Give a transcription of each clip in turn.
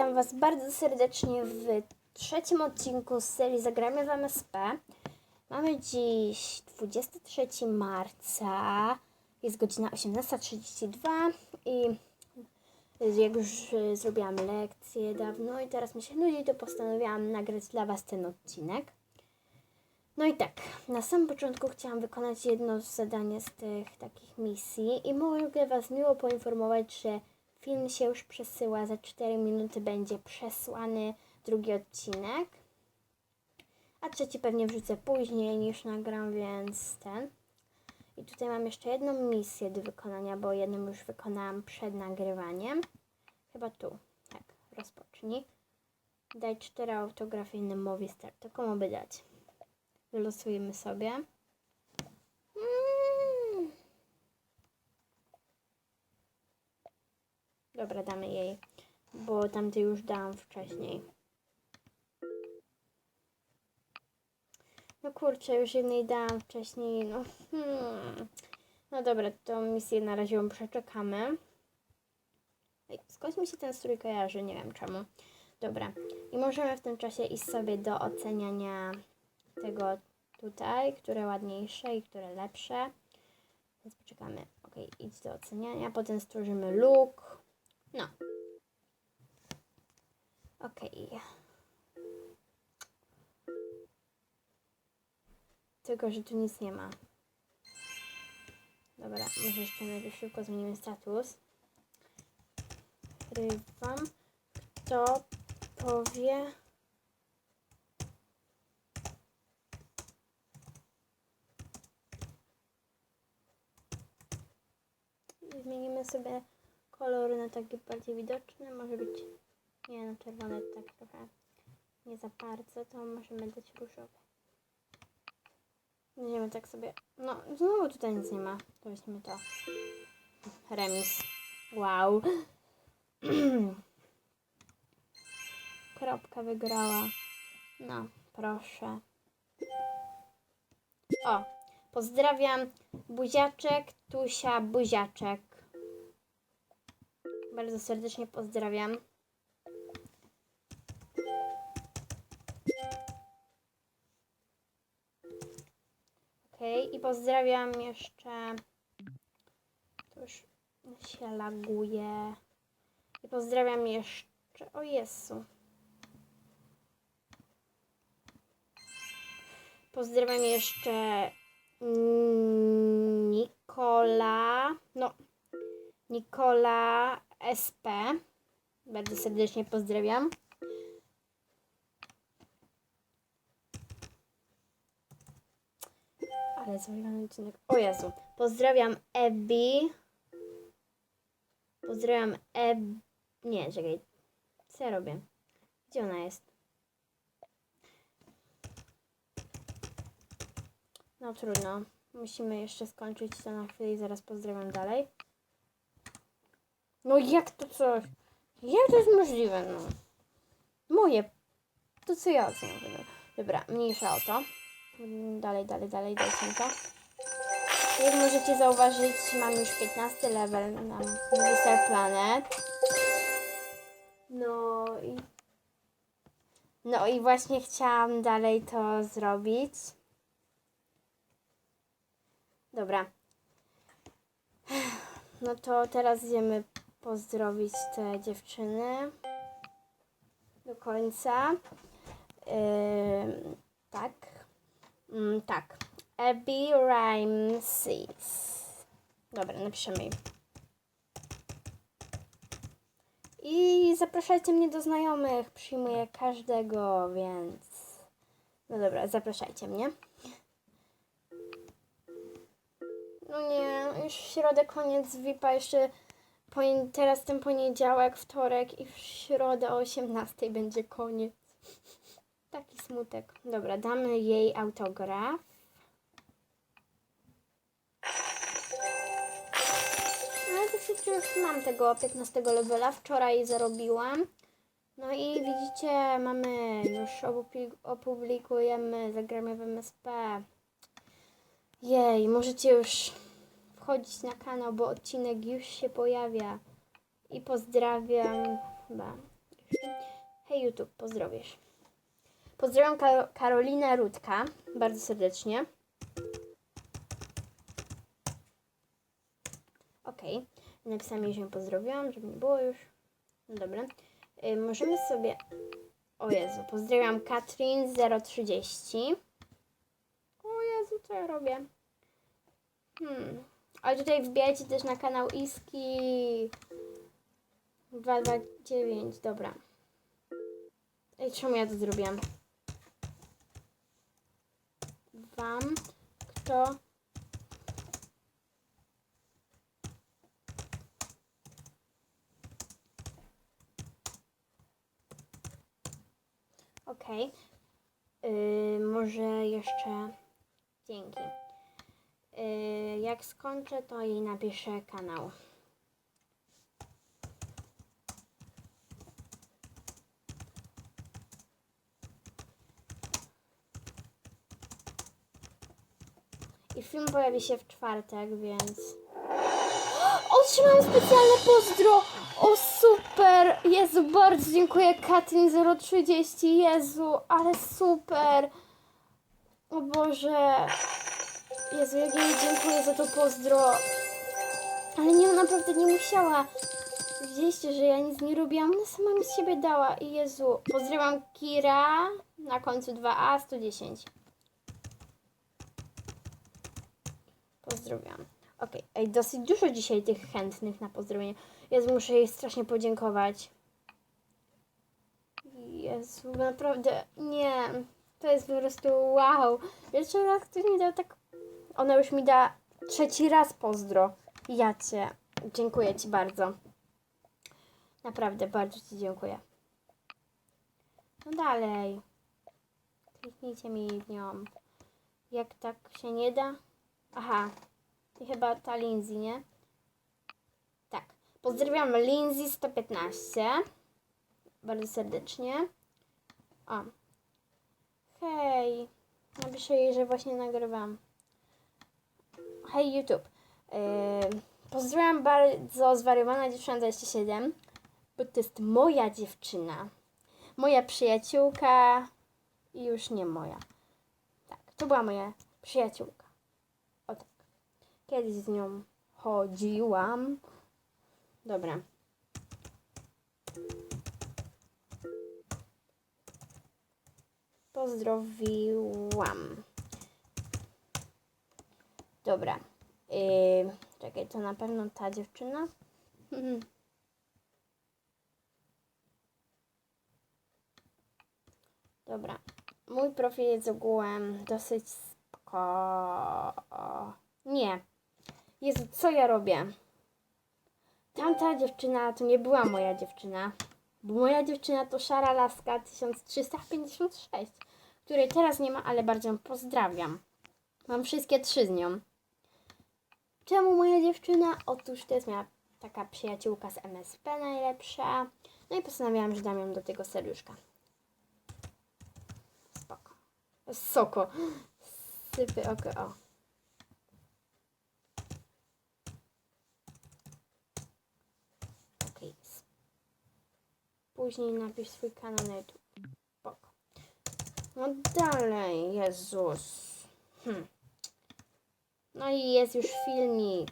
witam Was bardzo serdecznie w trzecim odcinku z serii Zagramy w MSP. Mamy dziś 23 marca, jest godzina 18.32 i jak już y, zrobiłam lekcję dawno i teraz mi się nudzi, to postanowiłam nagrać dla Was ten odcinek. No i tak, na samym początku chciałam wykonać jedno zadanie z tych takich misji i mogę Was miło poinformować, że film się już przesyła, za 4 minuty będzie przesłany drugi odcinek. A trzeci pewnie wrzucę później niż nagram, więc ten. I tutaj mam jeszcze jedną misję do wykonania, bo jedną już wykonałam przed nagrywaniem. Chyba tu. Tak, rozpocznij. Daj cztery autografy innym start. To komu by dać? Wylosujemy sobie. Dobra, damy jej, bo tamty już dałam wcześniej. No kurczę, już jednej dałam wcześniej, no. Hmm. No dobra, to misję na razie przeczekamy. Ej, skąd mi się ten strój kojarzy? Nie wiem czemu. Dobra. I możemy w tym czasie iść sobie do oceniania tego tutaj, które ładniejsze i które lepsze. Więc poczekamy. Ok, idź do oceniania. Potem stworzymy look. No. Okej. Tylko, że tu nic nie ma. Dobra, może jeszcze najpierw szybko zmienimy status. Rywam. Kto powie... Zmienimy sobie kolory na takie bardziej widoczne. Może być, nie no, czerwone to tak trochę nie za bardzo, to możemy dać różowe. Będziemy tak sobie, no znowu tutaj nic nie ma, to weźmiemy to. Remis. Wow. Kropka wygrała. No, proszę. O, pozdrawiam. Buziaczek, Tusia, buziaczek. Bardzo serdecznie pozdrawiam. Ok, i pozdrawiam jeszcze. To już się laguje. I pozdrawiam jeszcze. O Jezu. Pozdrawiam jeszcze Nikola. No, Nikola SP. Bardzo serdecznie pozdrawiam. Ale zrobiony odcinek. O Jezu. Pozdrawiam Ebi. Pozdrawiam Eb... Nie, czekaj. Co ja robię? Gdzie ona jest? No trudno. Musimy jeszcze skończyć to na chwilę i zaraz pozdrawiam dalej. No jak to coś? Jak to jest możliwe, no? Moje. To co ja oceniam. Dobra, mniejsza o to. Dalej, dalej, dalej, dajcie to. Jak możecie zauważyć, mam już 15 level na Movistar Planet. No i... No i właśnie chciałam dalej to zrobić. Dobra. No to teraz idziemy pozdrowić te dziewczyny do końca. Yy, tak. Yy, tak. Abby Rhymesis. Dobra, napiszemy. I zapraszajcie mnie do znajomych. Przyjmuję każdego, więc... No dobra, zapraszajcie mnie. No nie, już w środę koniec VIP-a, jeszcze teraz ten poniedziałek, wtorek i w środę o 18 będzie koniec. Taki smutek. Dobra, damy jej autograf. No to przecież mam tego 15 levela. Wczoraj zarobiłam. No i widzicie, mamy już opublik- opublikujemy, zagramy w MSP. Jej, możecie już wchodzić na kanał, bo odcinek już się pojawia. I pozdrawiam, chyba Hej YouTube, pozdrowisz. Pozdrawiam Ka- Karolinę Rudka bardzo serdecznie. Okej, napisałam że ją pozdrowiłam, żeby nie było już. No dobra. Y, możemy sobie... O Jezu, pozdrawiam Katrin 030. O Jezu, co ja robię? Hmm. Ale tutaj wbijajcie też na kanał Iski 229, dobra. Ej, czemu ja to zrobiłam? Wam, kto Okej. Yy, może jeszcze dzięki. Yy, jak skończę, to jej napiszę kanał. I film pojawi się w czwartek, więc. Otrzymałam specjalne pozdro! O super! Jezu, bardzo dziękuję Katrin 030. Jezu, ale super! O Boże! Jezu, jak jej dziękuję za to pozdro. Ale nie, naprawdę nie musiała. Widzieliście, że ja nic nie robiłam, ona sama mi z siebie dała. I Jezu, pozdrawiam Kira na końcu 2A 110. Pozdrowiłam. Okej, ej, dosyć dużo dzisiaj tych chętnych na pozdrowienie. Jezu, muszę jej strasznie podziękować. Jezu, naprawdę, nie. To jest po prostu wow. Jeszcze raz ktoś mi dał tak... Ona już mi da trzeci raz pozdro. Ja Cię, dziękuję Ci bardzo. Naprawdę, bardzo Ci dziękuję. No dalej. Kliknijcie mi nią. Jak tak się nie da? Aha, i chyba ta Lindsay, nie? Tak. Pozdrawiam Lindsay 115. Bardzo serdecznie. O. Hej. Napiszę jej, że właśnie nagrywam. Hej YouTube. Yy, pozdrawiam bardzo zwariowana dziewczyna 27, bo to jest moja dziewczyna. Moja przyjaciółka i już nie moja. Tak, to była moja przyjaciółka. O tak. Kiedyś z nią chodziłam. Dobra. Pozdrowiłam. Dobra. Yy, czekaj, to na pewno ta dziewczyna. Dobra. Mój profil jest ogółem dosyć spoko. Nie. Jezu, co ja robię? Tamta dziewczyna to nie była moja dziewczyna. Bo moja dziewczyna to szara laska 1356, której teraz nie ma, ale bardzo ją pozdrawiam. Mam wszystkie trzy z nią. Czemu moja dziewczyna? Otóż to jest moja taka przyjaciółka z MSP najlepsza. No i postanowiłam, że dam ją do tego serduszka. Spoko. Soko. Sypy oko. O. Okej. Później napisz swój kanał na YouTube. Spoko. No dalej, Jezus. Hm. No i jest już filmik.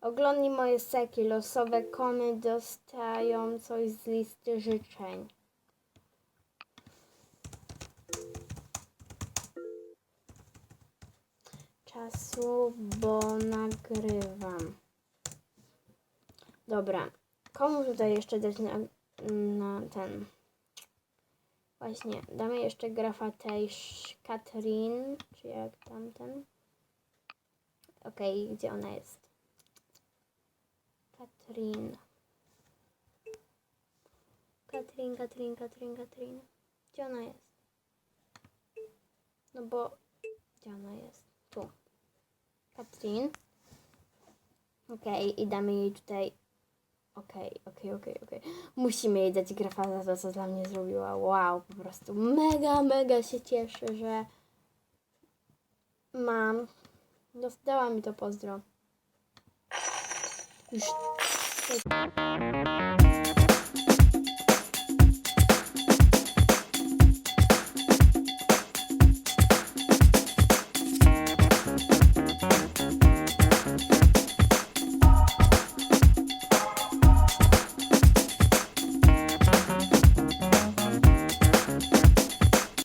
Oglądnij moje seki. Losowe komy dostają coś z listy życzeń. Czasu, bo nagrywam. Dobra. Komu tutaj jeszcze dać na, na ten... Właśnie, damy jeszcze grafa tej Sz- Katrin, czy jak tamten. Okej, gdzie ona jest? Katrin. Katrin, Katrin, Katrin, Katrin. Gdzie ona jest? No bo... Gdzie ona jest? Tu. Katrin. Okej, i damy jej tutaj Okej, okej, okej, okej. Musimy jej dać grafa za to, co dla mnie zrobiła. Wow, po prostu mega, mega się cieszę, że mam. Dostała mi to pozdro. Już